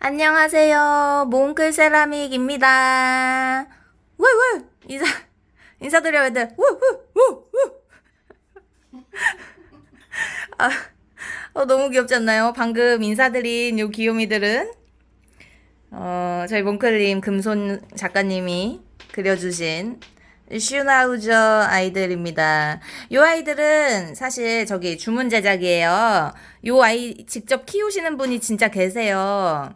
안녕하세요. 몽클 세라믹입니다. 왜왜 인사 인사드려 애들. 우우 우우. 아, 어, 너무 귀엽지 않나요? 방금 인사드린 요 귀요미들은 어, 저희 몽클님 금손 작가님이 그려주신 슈나우저 아이들입니다. 요 아이들은 사실 저기 주문 제작이에요. 요 아이 직접 키우시는 분이 진짜 계세요.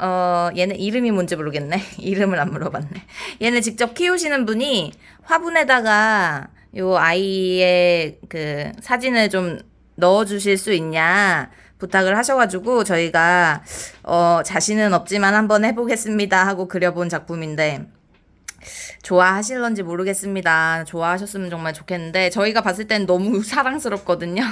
어, 얘는 이름이 뭔지 모르겠네. 이름을 안 물어봤네. 얘는 직접 키우시는 분이 화분에다가 요 아이의 그 사진을 좀 넣어주실 수 있냐 부탁을 하셔가지고 저희가 어, 자신은 없지만 한번 해보겠습니다 하고 그려본 작품인데 좋아하실런지 모르겠습니다. 좋아하셨으면 정말 좋겠는데 저희가 봤을 땐 너무 사랑스럽거든요.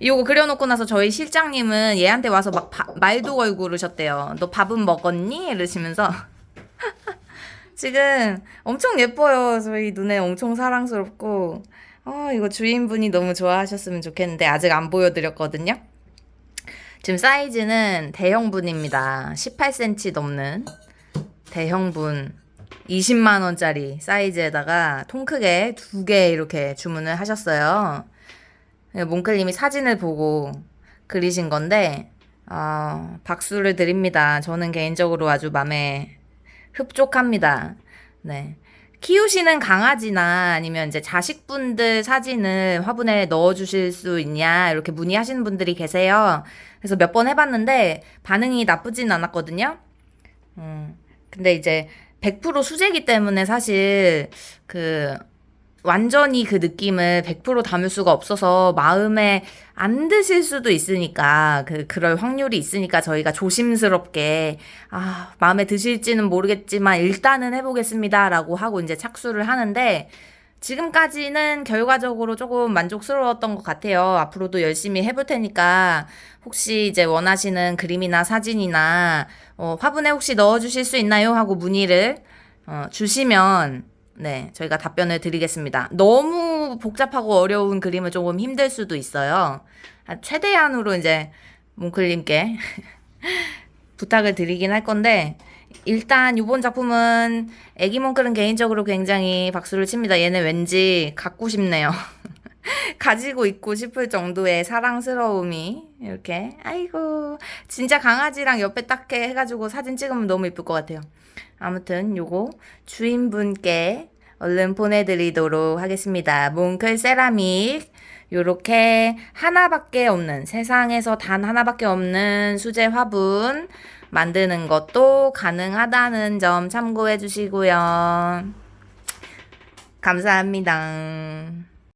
이거 그려놓고 나서 저희 실장님은 얘한테 와서 막 바- 말도 걸고 그러셨대요. 너 밥은 먹었니? 이러시면서 지금 엄청 예뻐요. 저희 눈에 엄청 사랑스럽고 아 이거 주인분이 너무 좋아하셨으면 좋겠는데 아직 안 보여드렸거든요. 지금 사이즈는 대형분입니다. 18cm 넘는 대형분 20만 원짜리 사이즈에다가 통 크게 두 개 이렇게 주문을 하셨어요. 네, 몽클님이 사진을 보고 그리신 건데 아, 박수를 드립니다. 저는 개인적으로 아주 마음에 흡족합니다. 네. 키우시는 강아지나 아니면 이제 자식분들 사진을 화분에 넣어주실 수 있냐 이렇게 문의하시는 분들이 계세요. 그래서 몇 번 해봤는데 반응이 나쁘진 않았거든요. 음, 근데 이제 100% 수제기 때문에 사실 그 완전히 그 느낌을 100% 담을 수가 없어서 마음에 안 드실 수도 있으니까 그 그럴 확률이 있으니까 저희가 조심스럽게 아 마음에 드실지는 모르겠지만 일단은 해 보겠습니다라고 하고 이제 착수를 하는데 지금까지는 결과적으로 조금 만족스러웠던 것 같아요. 앞으로도 열심히 해볼 테니까 혹시 이제 원하시는 그림이나 사진이나 어, 화분에 혹시 넣어주실 수 있나요? 하고 문의를 어, 주시면 네 저희가 답변을 드리겠습니다. 너무 복잡하고 어려운 그림은 조금 힘들 수도 있어요. 아, 최대한으로 이제 몽클님께 부탁을 드리긴 할 건데 일단 이번 작품은 애기 몽클은 개인적으로 굉장히 박수를 칩니다. 얘는 왠지 갖고 싶네요. 가지고 있고 싶을 정도의 사랑스러움이 이렇게 아이고 진짜 강아지랑 옆에 딱 해- 해가지고 사진 찍으면 너무 이쁠 것 같아요. 아무튼 요거 주인분께 얼른 보내드리도록 하겠습니다. 몽클 세라믹 요렇게 하나밖에 없는 세상에서 단 하나밖에 없는 수제 화분 만드는 것도 가능하다는 점 참고해 주시고요. 감사합니다.